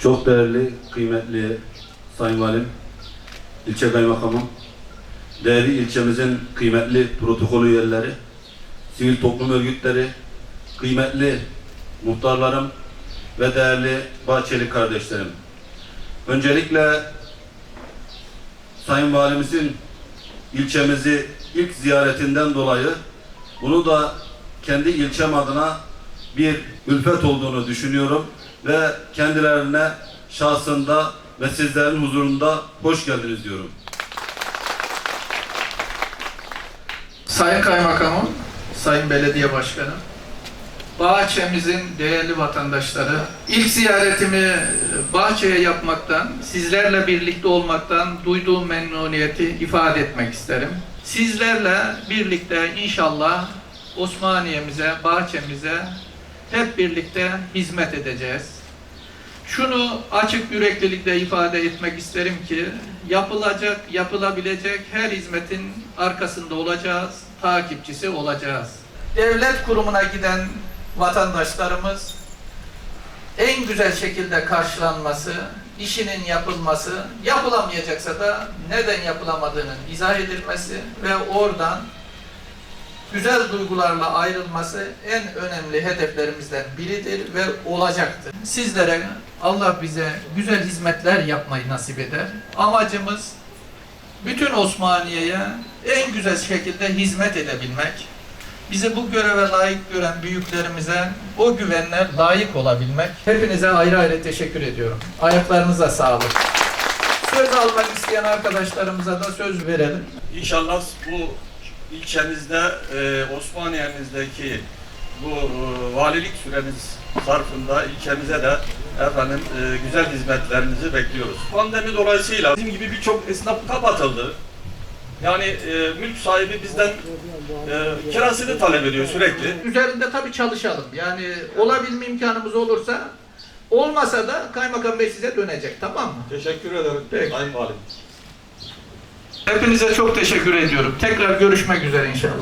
Çok değerli, kıymetli Sayın Valim, ilçe kaymakamım, değerli ilçemizin kıymetli protokol üyeleri, sivil toplum örgütleri, kıymetli muhtarlarım ve değerli Bahçeli kardeşlerim. Öncelikle Sayın Valimizin ilçemizi ilk ziyaretinden dolayı bunu da kendi ilçem adına bir ülfet olduğunu düşünüyorum ve kendilerine şahsında ve sizlerin huzurunda hoş geldiniz diyorum. Sayın Kaymakamım, Sayın Belediye Başkanım, Bahçemizin değerli vatandaşları, ilk ziyaretimi Bahçe'ye yapmaktan, sizlerle birlikte olmaktan duyduğum memnuniyeti ifade etmek isterim. Sizlerle birlikte inşallah Osmaniye'mize, Bahçemize hep birlikte hizmet edeceğiz. Şunu açık yüreklilikle ifade etmek isterim ki yapılacak, yapılabilecek her hizmetin arkasında olacağız, takipçisi olacağız. Devlet kurumuna giden vatandaşlarımız en güzel şekilde karşılanması, işinin yapılması, yapılamayacaksa da neden yapılamadığının izah edilmesi ve oradan güzel duygularla ayrılması en önemli hedeflerimizden biridir ve olacaktır. Sizlere Allah bize güzel hizmetler yapmayı nasip eder. Amacımız bütün Osmaniye'ye en güzel şekilde hizmet edebilmek. Bizi bu göreve layık gören büyüklerimize o güvenle layık olabilmek. Hepinize ayrı ayrı teşekkür ediyorum. Ayaklarınıza sağlık. Söz almak isteyen arkadaşlarımıza da söz verelim. İnşallah bu ilçemizde, e, Osmaniye'mizdeki bu e, valilik süremiz zarfında ilçemize de efendim e, güzel hizmetlerinizi bekliyoruz. Pandemi dolayısıyla bizim gibi birçok esnaf kapatıldı. Yani e, mülk sahibi bizden e, kirasını talep ediyor sürekli. Üzerinde tabii çalışalım. Yani olabilme imkanımız olursa olmasa da Kaymakam Bey size dönecek tamam mı? Teşekkür ederim Peki. Sayın Valim. Hepinize çok teşekkür ediyorum. Tekrar görüşmek üzere inşallah.